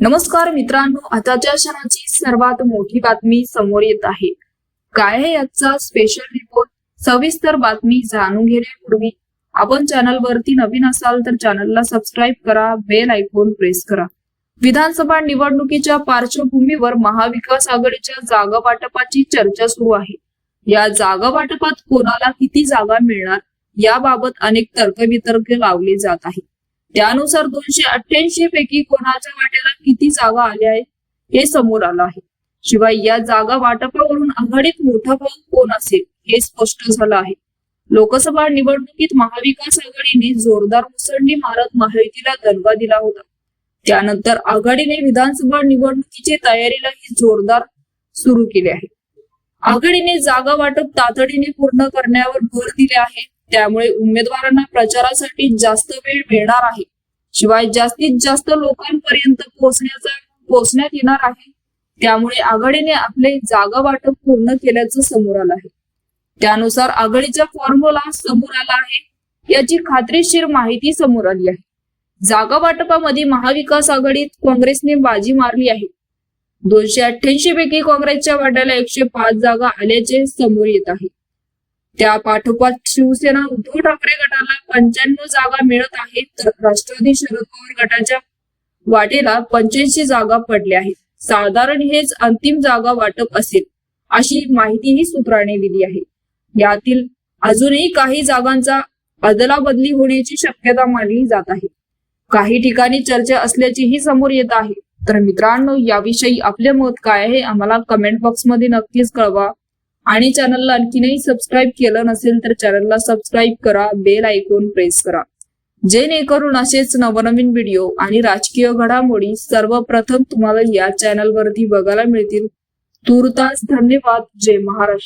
नमस्कार मित्रांनो आताच्या क्षणाची सर्वात मोठी बातमी समोर येत आहे. काय आहे याचा स्पेशल रिपोर्ट सविस्तर बातमी जाणून घेण्यापूर्वी आपण चॅनल वरती नवीन असाल तर चॅनलला सबस्क्राईब करा बेल आयकॉन प्रेस करा. विधानसभा निवडणुकीच्या पार्श्वभूमीवर महाविकास आघाडीच्या जागा वाटपाची चर्चा सुरू आहे. या जागा वाटपात कोणाला किती जागा मिळणार याबाबत अनेक तर्कवितर्क लावले जात आहेत. त्यानुसार दोनशे अठ्ठ्याऐंशी पैकी कोणाच्या वाट्याला किती जागा आल्या आहेत हे समोर आलं आहे. शिवाय या जागा वाटपावरून आघाडीत मोठा भाऊ कोण असेल हे स्पष्ट झालं आहे. लोकसभा निवडणुकीत महाविकास आघाडीने जोरदार मुसंडी मारत महायुतीला दणगा दिला होता. त्यानंतर आघाडीने विधानसभा निवडणुकीची तयारीलाही जोरदार सुरू केले आहे. आघाडीने जागा वाटप तातडीने पूर्ण करण्यावर भर दिले आहे. त्यामुळे उमेदवारांना प्रचारासाठी जास्त वेळ मिळणार आहे. शिवाय जास्तीत जास्त लोकांपर्यंत पोहोचण्याचा पोहोचण्यात येणार आहे. त्यामुळे आघाडीने आपले जागा वाटप पूर्ण केल्याचं समोर आलं आहे. त्यानुसार आघाडीचा फॉर्म्युला समोर आला आहे याची खात्रीशीर माहिती समोर आली आहे. जागा वाटपामध्ये महाविकास आघाडीत काँग्रेसने बाजी मारली आहे. दोनशे अठ्ठ्याऐंशी पैकी काँग्रेसच्या वाट्याला एकशे पाच जागा आल्याचे समोर येत आहे. त्या पाठोपाठ शिवसेना उद्धव ठाकरे गटाला पंच्याण्णव जागा मिळत आहेत. तर राष्ट्रवादी शरद पवार गटाच्या वाटेला पंच्याऐंशी जागा पडल्या आहेत. साधारण हेच अंतिम जागा वाटप असेल अशी माहितीही सूत्राने दिली आहे. यातील अजूनही काही जागांचा अदलाबदली होण्याची शक्यता मानली जात आहे. काही ठिकाणी चर्चा असल्याचीही समोर येत आहे. तर मित्रांनो याविषयी आपले मत काय आहे? आम्हाला कमेंट बॉक्समध्ये नक्कीच कळवा. आणि चॅनलला आणखीनही सबस्क्राईब केलं नसेल तर चॅनलला सबस्क्राईब करा बेल आयकॉन प्रेस करा. जेणेकरून असेच नवनवीन व्हिडिओ आणि राजकीय घडामोडी सर्वप्रथम तुम्हाला या चॅनलवरती बघायला मिळतील. तुर्तास धन्यवाद. जय महाराष्ट्र.